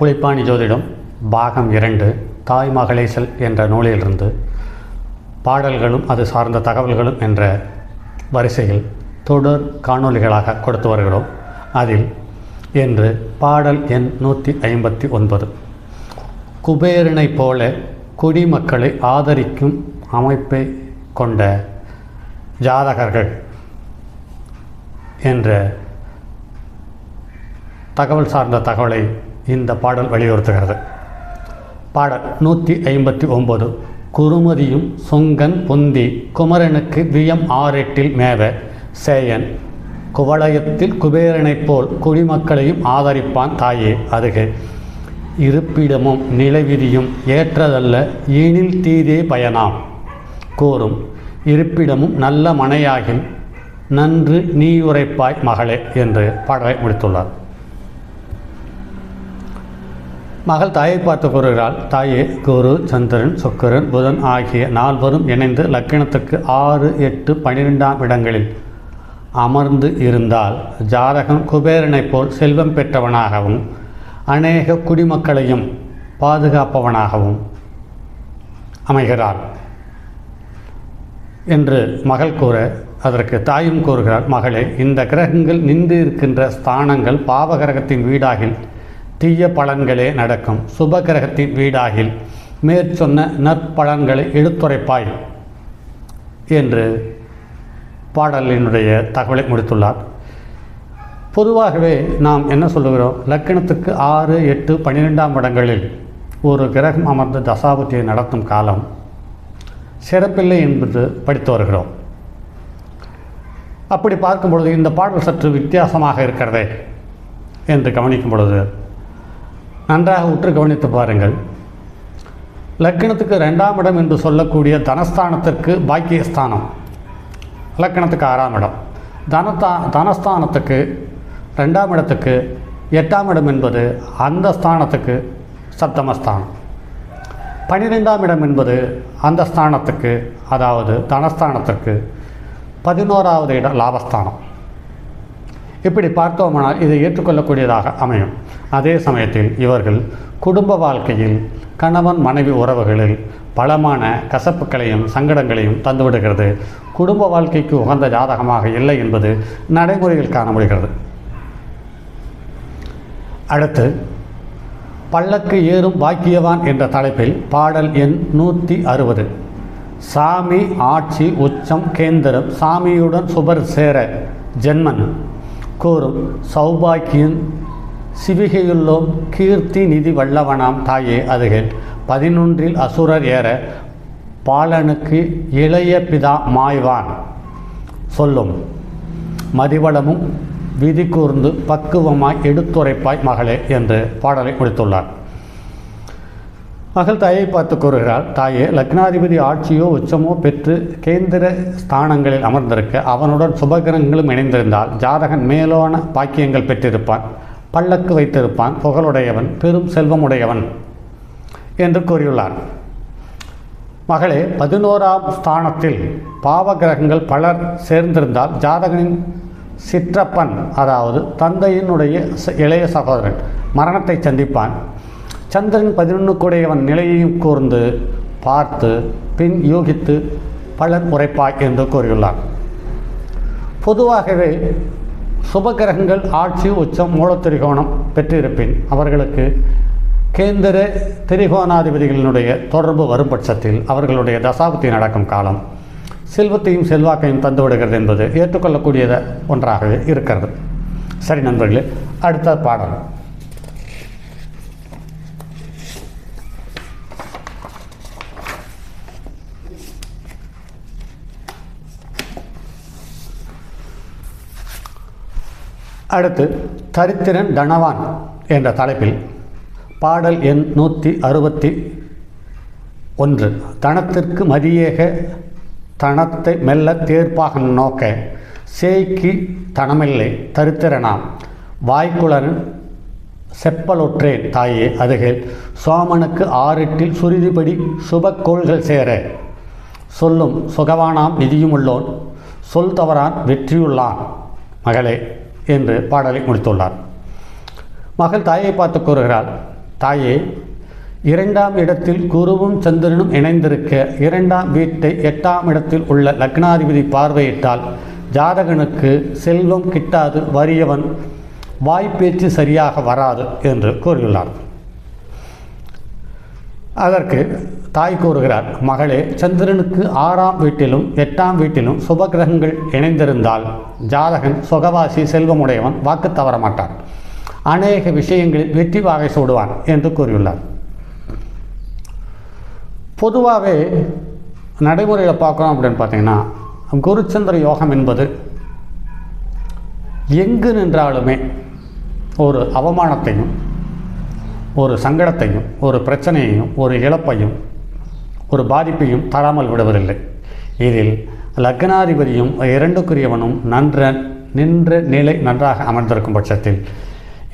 புலிப்பாணி ஜோதிடம் பாகம் இரண்டு தாய் மகளேசல் என்ற நூலிலிருந்து பாடல்களும் அது சார்ந்த தகவல்களும் என்ற வரிசையில் தொடர் காணொளிகளாக கொடுத்து வருகிறோம். அதில் என்று பாடல் எண் நூற்றி ஐம்பத்தி ஒன்பது. குபேரனைப் போல குடிமக்களை ஆதரிக்கும் அமைப்பை கொண்ட ஜாதகர்கள் என்ற தகவல் சார்ந்த தகவலை இந்த பாடல் வலியுறுத்துகிறது. பாடல் நூற்றி ஐம்பத்தி ஒம்பது குருமதியும் சொங்கன் பொந்தி குமரனுக்கு வியம் ஆறெட்டில் மேவ. சேயன் குவளயத்தில் குபேரனைப் போல் குடிமக்களையும் ஆதரிப்பான் தாயே அதுகு. இருப்பிடமும் நிலவிதியும் ஏற்றதல்ல ஈனில் தீதே பயனாம். கூறும் இருப்பிடமும் நல்ல மனையாகின் நன்று நீ உரைப்பாய் மகளே என்று பாடலை முடித்துள்ளார். மகள் தாயை பார்த்து கூறுகிறாள். தாயே குரு சந்திரன் சுக்கரன் புதன் ஆகிய நால்வரும் இணைந்து லக்கினத்துக்கு ஆறு எட்டு பன்னிரெண்டாம் இடங்களில் அமர்ந்து இருந்தால் ஜாதகம் குபேரனைப் போல் செல்வம் பெற்றவனாகவும் அநேக குடிமக்களையும் பாதுகாப்பவனாகவும் அமைகிறார் என்று மகள் கூற அதற்கு தாயும் கூறுகிறார் மகளே இந்த கிரகங்கள் நின்று இருக்கின்ற ஸ்தானங்கள் பாவகிரகத்தின் வீடாகில் தீய பலன்களே நடக்கும். சுப கிரகத்தின் வீடாகில் மேற்சொன்ன நற்பலன்களை எடுத்துரைப்பாய் என்று பாடலினுடைய தகவலை முடித்துள்ளார். பொதுவாகவே நாம் என்ன சொல்லுகிறோம்? லக்கணத்துக்கு ஆறு எட்டு பன்னிரெண்டாம் இடங்களில் ஒரு கிரகம் அமர்ந்து தசாபுத்தியை நடத்தும் காலம் சிறப்பில்லை என்பது படித்து வருகிறோம். அப்படி பார்க்கும் பொழுது இந்த பாடல் சற்று வித்தியாசமாக இருக்கிறதே என்று கவனிக்கும் பொழுது நன்றாக உற்று கவனித்து பாருங்கள். லக்கணத்துக்கு ரெண்டாம் இடம் என்று சொல்லக்கூடிய தனஸ்தானத்திற்கு பாக்கியஸ்தானம். லக்கணத்துக்கு ஆறாம் இடம். தனத்தா தனஸ்தானத்துக்கு ரெண்டாம் இடத்துக்கு எட்டாம் இடம் என்பது அந்த ஸ்தானத்துக்கு சப்தமஸ்தானம். பன்னிரெண்டாம் இடம் என்பது அந்த ஸ்தானத்துக்கு அதாவது தனஸ்தானத்திற்கு பதினோராவது இடம் லாபஸ்தானம். இப்படி பார்த்தோமானால் இதை ஏற்றுக்கொள்ளக்கூடியதாக அமையும். அதே சமயத்தில் இவர்கள் குடும்ப வாழ்க்கையில் கணவன் மனைவி உறவுகளில் பலமான கசப்புகளையும் சங்கடங்களையும் தந்துவிடுகிறது. குடும்ப வாழ்க்கைக்கு உகந்த ஜாதகமாக இல்லை என்பது நடைமுறையில் காண முடிகிறது அடுத்து பல்லக்கு ஏறும் பாக்கியவான் என்ற தலைப்பில் பாடல் எண் நூற்றி அறுபது. சாமி ஆட்சி உச்சம் கேந்திரம் சாமியுடன் சுபர் சேர ஜென்மன். கூறும் சௌபாக்கியன் சிவிகையுள்ளோம் கீர்த்தி நிதி வல்லவனாம் தாயே அதுகள். பதினொன்றில் அசுரர் ஏற பாலனுக்கு இளைய பிதா மாய்வான். சொல்லும். மதிவளமும் விதி கூர்ந்து பக்குவமாய் எடுத்துரைப்பாய் மகளே என்று பாடலை முடித்துள்ளார். மகள் தாயை பார்த்து கூறுகிறாள் தாயே லக்னாதிபதி ஆட்சியோ உச்சமோ பெற்று கேந்திர ஸ்தானங்களில் அமர்ந்திருக்க அவனுடன் சுபகிரகங்களும் இணைந்திருந்தால் ஜாதகன் மேலான பாக்கியங்கள் பெற்றிருப்பான் பல்லக்கு வைத்திருப்பான் புகழுடையவன் பெரும் செல்வமுடையவன் என்று கூறியுள்ளார். மகளே பதினோராம் ஸ்தானத்தில் பாவகிரகங்கள் பலர் சேர்ந்திருந்தால் ஜாதகனின் சிற்றப்பன் அதாவது தந்தையினுடைய இளைய சகோதரன் மரணத்தை சந்திப்பான். சந்திரன் பதினொன்றுக்குடையவன் நிலையையும் கூர்ந்து பார்த்து பின் யூகித்து பலர் உரைப்பாய் என்று கூறியுள்ளார். பொதுவாகவே சுபகிரகங்கள் ஆட்சி உச்சம் மூலத்திரிகோணம் பெற்றிருப்பின் அவர்களுக்கு கேந்திர திரிகோணாதிபதிகளினுடைய தொடர்பு வரும் பட்சத்தில் அவர்களுடைய தசாபத்தி நடக்கும் காலம் செல்வத்தையும் செல்வாக்கையும் தந்துவிடுகிறது என்பது ஏற்றுக்கொள்ளக்கூடியத ஒன்றாகவே இருக்கிறது. சரி நண்பர்களே அடுத்த பாடல். அடுத்து தரித்திரன் தனவான் என்ற தலைப்பில் பாடல் எண் நூற்றி அறுபத்தி ஒன்று. தனத்திற்கு மதியேக தனத்தை மெல்ல தேர்ப்பாக நோக்க சேய்க்கு தனமில்லை தரித்திரனாம். வாய்க்குளன் செப்பலொற்றேன் தாயே அதுகள் சோமனுக்கு ஆறிட்டில் சுருதிபடி சுபக்கோள்கள் சேர. சொல்லும் சுகவானாம் விதியுமுள்ளோன் சொல் தவறான் வெற்றியுள்ளான். மகளே என்று பாடலை முடித்துள்ளார். மகள் தாயை பார்த்து கூறுகிறாள் தாயே இரண்டாம் இடத்தில் குருவும் சந்திரனும் இணைந்திருக்க இரண்டாம் வீட்டை எட்டாம் இடத்தில் உள்ள லக்னாதிபதி பார்வையிட்டால் ஜாதகனுக்கு செல்வம் கிட்டாது வறியவன் வாய்ப்பேச்சு சரியாக வராது என்று கூறியுள்ளார். அதற்கு தாய் கூறுகிறார் மகளே சந்திரனுக்கு ஆறாம் வீட்டிலும் எட்டாம் வீட்டிலும் சுப கிரகங்கள் இணைந்திருந்தால் ஜாதகன் சுகவாசி செல்வமுடையவன் வாக்கு தவற மாட்டான். அநேக விஷயங்களில் வெற்றி வாகை சூடுவான் என்று கூறியுள்ளார். பொதுவாகவே நடைமுறையில் பார்க்குறோம் அப்படின்னு பார்த்தீங்கன்னா குருச்சந்திர யோகம் என்பது எங்கு நின்றாலுமே ஒரு அவமானத்தையும் ஒரு சங்கடத்தையும் ஒரு பிரச்சனையையும் ஒரு இழப்பையும் ஒரு பாதிப்பையும் தராமல் விடுவதில்லை. இதில் லக்னாதிபதியும் இரண்டுக்குரியவனும் நன்ற நின்ற நிலை நன்றாக அமர்ந்திருக்கும் பட்சத்தில்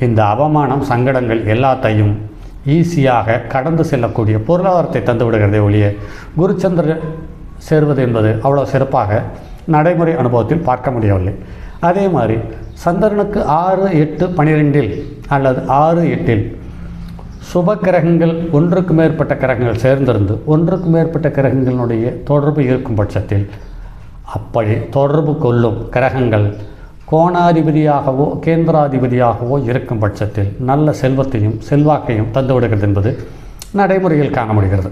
இந்த அவமானம் சங்கடங்கள் எல்லாத்தையும் ஈஸியாக கடந்து செல்லக்கூடிய பொருளாதாரத்தை தந்து விடுகிறதே ஒழிய குருச்சந்திர சேர்வது என்பது அவ்வளோ சிறப்பாக நடைமுறை அனுபவத்தில் பார்க்க முடியவில்லை. அதே மாதிரி சந்திரனுக்கு ஆறு எட்டு பனிரெண்டில் அல்லது ஆறு எட்டில் சுப கிரகங்கள் ஒன்றுக்கு மேற்பட்ட கிரகங்கள் சேர்ந்திருந்து ஒன்றுக்கு மேற்பட்ட கிரகங்களுடைய தொடர்பு இருக்கும் பட்சத்தில் அப்படி தொடர்பு கொள்ளும் கிரகங்கள் கோணாதிபதியாகவோ கேந்திராதிபதியாகவோ இருக்கும் பட்சத்தில் நல்ல செல்வத்தையும் செல்வாக்கையும் தந்துவிடுகிறது என்பது நடைமுறையில் காண முடிகிறது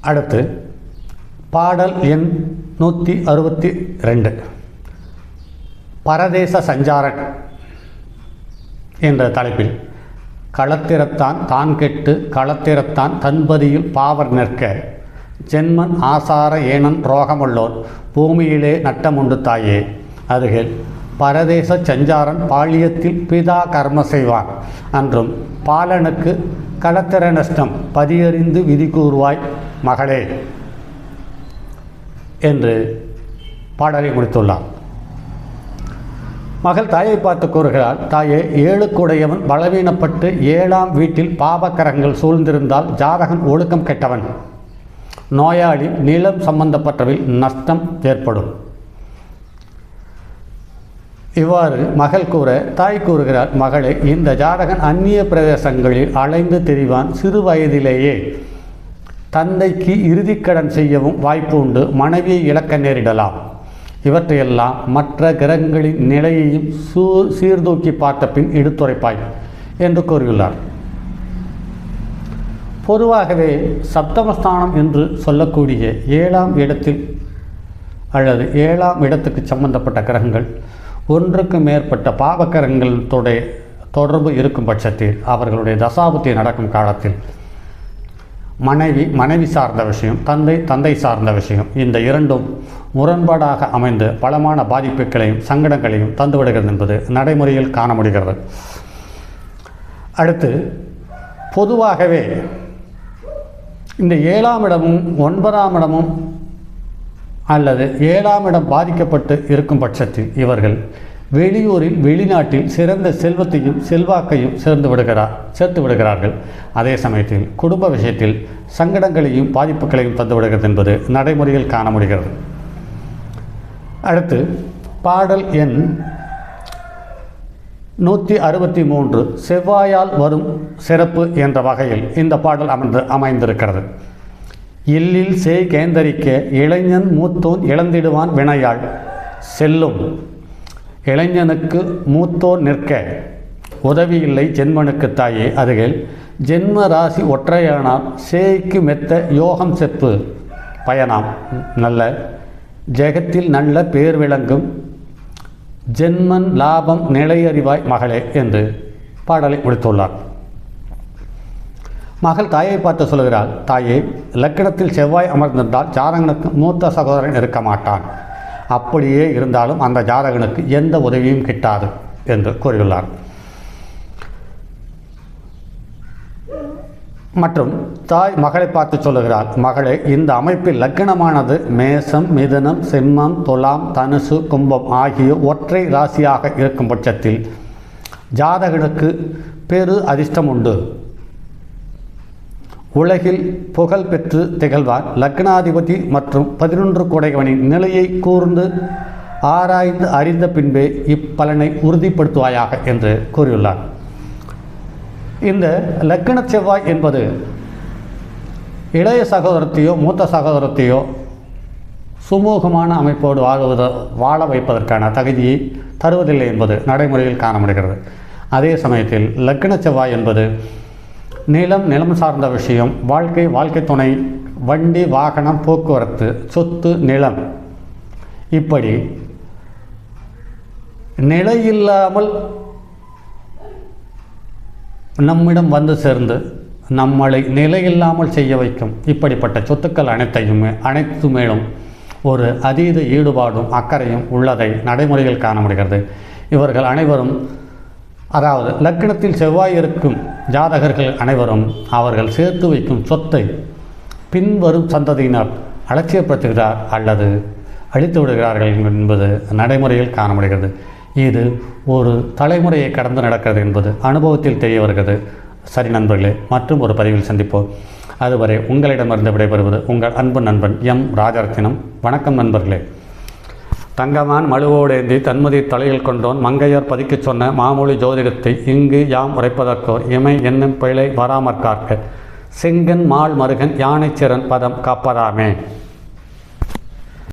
அடுத்து பாடல் எண் நூற்றி அறுபத்தி ரெண்டு. பரதேச சஞ்சாரன் என்ற தலைப்பில் களத்திறத்தான் தான் கெட்டு களத்திறத்தான் தன்பதியில் பாவர் நிற்க ஜென்மன் ஆசார ஏனன் ரோகமுள்ளோன் பூமியிலே நட்டமுண்டு தாயே அதுகள் பரதேச சஞ்சாரன் பாலியத்தில் பிதா கர்ம செய்வான். அன்றும் பாலனுக்கு களத்திற நஷ்டம் பதியறிந்து விதி கூறுவாய் மகளே என்று பாடலை முடித்துள்ளார். மகள் தாயை பார்த்து கூறுகிறாள் தாயே ஏழுக்குடையவன் பலவீனப்பட்டு ஏழாம் வீட்டில் பாபக்கரங்கள் சூழ்ந்திருந்தால் ஜாதகன் ஒழுக்கம் கெட்டவன். நோயாளி நிலம் சம்பந்தப்பட்டவில் நஷ்டம் ஏற்படும். இவ்வாறு மகள் கூற தாய் கூறுகிறார் மகளே இந்த ஜாதகன் அந்நிய பிரதேசங்களில் அலைந்து திரிவான் சிறு வயதிலேயே. தந்தைக்கு இறுதிக்கடன் செய்யவும் வாய்ப்பு உண்டு மனைவியை இழக்க நேரிடலாம். இவற்றையெல்லாம் மற்ற கிரகங்களின் நிலையையும் சூ சீர்தூக்கி பார்த்த பின் எடுத்துரைப்பாய் என்று கூறியுள்ளார் பொதுவாகவே சப்தமஸ்தானம் என்று சொல்லக்கூடிய ஏழாம் இடத்தில் அல்லது ஏழாம் இடத்துக்கு சம்பந்தப்பட்ட கிரகங்கள் ஒன்றுக்கு மேற்பட்ட பாவக்கிரகங்களுடைய தொடர்பு இருக்கும் பட்சத்தில் அவர்களுடைய தசாபுத்தி நடக்கும் காலத்தில் மனைவி மனைவி சார்ந்த விஷயம் தந்தை தந்தை சார்ந்த விஷயம். இந்த இரண்டும் முரண்பாடாக அமைந்து பலமான பாதிப்புகளையும் சங்கடங்களையும் தந்துவிடுகிறது என்பது நடைமுறையில் காண முடிகிறது. அடுத்து பொதுவாகவே இந்த ஏழாம் இடமும் ஒன்பதாம் இடமும் அல்லது ஏழாம் இடம் பாதிக்கப்பட்டு இருக்கும் பட்சத்தில் இவர்கள் வெளியூரில் வெளிநாட்டில் சிறந்த செல்வத்தையும் செல்வாக்கையும் சேர்ந்து விடுகிறார் சேர்த்து விடுகிறார்கள். அதே சமயத்தில் குடும்ப விஷயத்தில் சங்கடங்களையும் பாதிப்புகளையும் தந்து விடுகிறது என்பது நடைமுறையில் காண முடிகிறது. அடுத்து பாடல் எண் நூற்றி அறுபத்தி மூன்று செவ்வாயால் வரும் சிறப்பு என்ற வகையில் இந்த பாடல் அமர்ந்து அமைந்திருக்கிறது. இல்லில் செய் கேந்தரிக்க இளைஞன் மூத்தோன் இழந்திடுவான் வினையாள். செல்லும். இளைஞனுக்கு மூத்தோர் நிற்க உதவி இல்லை ஜென்மனுக்கு தாயே அருகில் ஜென்ம ராசி ஒற்றையானால் சேய்க்கு மெத்த யோகம் செப்பு. பயணம் நல்ல ஜெகத்தில் நல்ல பேர் விளங்கும். ஜென்மன் லாபம் நிலையறிவாய் மகளே என்று பாடலை முடித்துள்ளார். மகள் தாயை பார்த்து சொல்கிறாள் தாயே லக்கணத்தில் செவ்வாய் அமர்ந்திருந்தால் ஜாரங்கனுக்கு மூத்த சகோதரன் இருக்க மாட்டான். அப்படியே இருந்தாலும் அந்த ஜாதகனுக்கு எந்த உதவியும் கிட்டாது என்று கூறியுள்ளார். மற்றும் தாய் மகளை பார்த்து சொல்லுகிறார் மகளே இந்த அமைப்பில் லக்கணமானது மேசம் மிதுனம் சிம்மம் துலாம் தனுசு கும்பம் ஆகிய ஒற்றை ராசியாக இருக்கும் பட்சத்தில் ஜாதகனுக்கு பெரு அதிர்ஷ்டம் உண்டு. உலகில் புகழ் பெற்று திகழ்வார். லக்னாதிபதி மற்றும் பதினொன்று கொடைவனின் நிலையை கூர்ந்து ஆராய்ந்து அறிந்த பின்பே இப்பலனை உறுதிப்படுத்துவாயாக என்று கூறியுள்ளார். இந்த லக்கண செவ்வாய் என்பது இளைய சகோதரத்தையோ மூத்த சகோதரத்தையோ சுமூகமான அமைப்போடு வாழ்வத வாழ வைப்பதற்கான தகுதியை தருவதில்லை என்பது நடைமுறையில் காணப்படுகிறது. அதே சமயத்தில் லக்கண செவ்வாய் என்பது நிலம் நிலம் சார்ந்த விஷயம் வாழ்க்கை வாழ்க்கை துணை வண்டி வாகனம் போக்குவரத்து சொத்து நிலம். இப்படி நிலையில்லாமல் நம்மிடம் வந்து சேர்ந்து நம்மளை நிலையில்லாமல் செய்ய வைக்கும் இப்படிப்பட்ட சொத்துக்கள் அனைத்தையுமே அனைத்து மேலும் ஒரு அதீத ஈடுபாடும் அக்கறையும் உள்ளதை நடைமுறையில் காண முடிகிறது. இவர்கள் அனைவரும் அதாவது லக்கணத்தில் செவ்வாய் இருக்கும் ஜாதகர்கள் அனைவரும் அவர்கள் சேர்த்து வைக்கும் சொத்தை பின்வரும் சந்ததியினர் அலட்சியப்படுத்துகிறார் அல்லது அழித்து விடுகிறார்கள் என்பது நடைமுறையில் காண முடிகிறது இது ஒரு தலைமுறையை கடந்து நடக்கிறது என்பது அனுபவத்தில் தெரிய வருகிறது. சரி நண்பர்களே மற்றும் ஒரு பதிவில் சந்திப்போம். அதுவரை உங்களிடமிருந்து விடைபெறுவது உங்கள் அன்பு நண்பன் எம். ராஜரத்தினம். வணக்கம் நண்பர்களே. தங்கமான் மழுவோடேந்தி தன்மதி தலையில் கொண்டோன் மங்கையர் பதிக்கச் சொன்ன மாமொழி ஜோதிடத்தை இங்கு யாம் உரைப்பதற்கோர் இமை என்னும் பிழை வராமற்கார்க்க சிங்கன் செங்கன் மால் மருகன் யானைச்சிறன் பதம் காப்பதாமே.